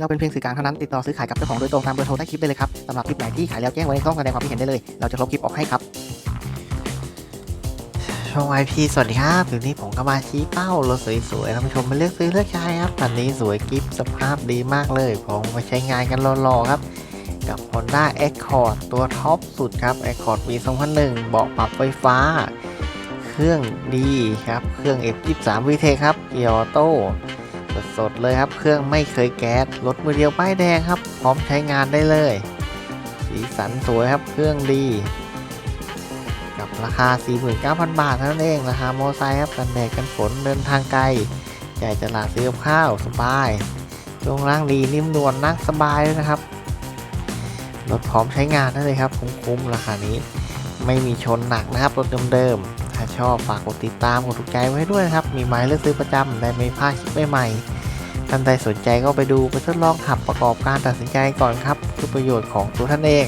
เราเป็นเพียงสื่อกลางเท่านั้นติดต่อซื้อขายกับเจ้าของโดยตรงตามเบอร์โทรใต้คลิปได้เลยครับสำหรับคลิปไหนที่ขายแล้วแจ้งไว้ในช่องแสดงความคิดเห็นได้เลย เราจะลบคลิปออกให้ครับ ช่องไอพีสวัสดีครับวันนี้ผมก็มาชี้เป้ารถสวยๆท่านผู้ชมมาเลือกซื้อเลือกใช้ครับคันนี้สวยกิฟสภาพดีมากเลย ผมมาใช้งานกันรอๆครับ กับ Honda Accord ตัวท็อปสุดครับ Accord ปี 2001 เบาะปรับไฟฟ้า เครื่องดีครับ เครื่อง F23 VTEC ครับเกียร์ออโต้ สดๆเลยครับ เครื่องไม่เคยแก๊สรถมือเดียวป้ายแดงครับ พร้อมใช้งานได้เลย สีสันสวยครับ เครื่องดี กับราคา 49,000 บาทเท่านั้นเองราคาโมไซค์ครับกันแดดกันฝนเดินทางไกลใหญ่จะหลาดซื้อกับข้าวสบายช่วงล่างดีนิ่มนวลนั่งสบายด้วยนะครับรถพร้อมใช้งานได้เลยครับ คุ้มๆราคานี้ ไม่มีชนหนักนะครับรถเดิมๆ ถ้าชอบฝากกดติดตามกดถูกใจไว้ด้วยนะครับ มีหมายเลือกซื้อประจำได้ไม่พลาดคลิปใหม่ๆท่านใดสนใจก็ไปดูไปทดลองขับประกอบการตัดสินใจก่อนครับเพื่อประโยชน์ของตัวท่านเอง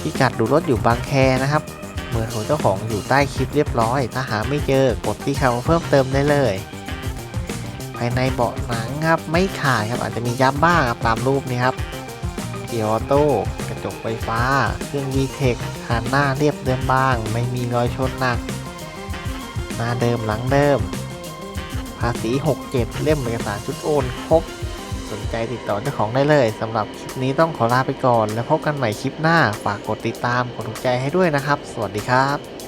พิกัดดูรถอยู่บางแคนะครับเบอร์ของเจ้าของอยู่ใต้คลิปเรียบร้อย ถ้าหาไม่เจอกดที่คำเพิ่มเติมได้เลย ภายในเบาะหนังครับไม่ขาดครับอาจจะมียับบ้างครับตามรูปนี้ครับเกียร์ออโต้กระจกไฟฟ้า เครื่อง VTEC หานหน้าเรียบเดิมบ้าง ไม่มีรอยชนหนัก น้าเดิมหลังเดิม ภาษี 67 เล่มเอกสารชุดโอนครบ สนใจติดต่อเจ้าของได้เลยสำหรับคลิปนี้ต้องขอลาไปก่อน แล้วพบกันใหม่คลิปหน้า ฝากกดติดตามกดถูกใจให้ด้วยนะครับ สวัสดีครับ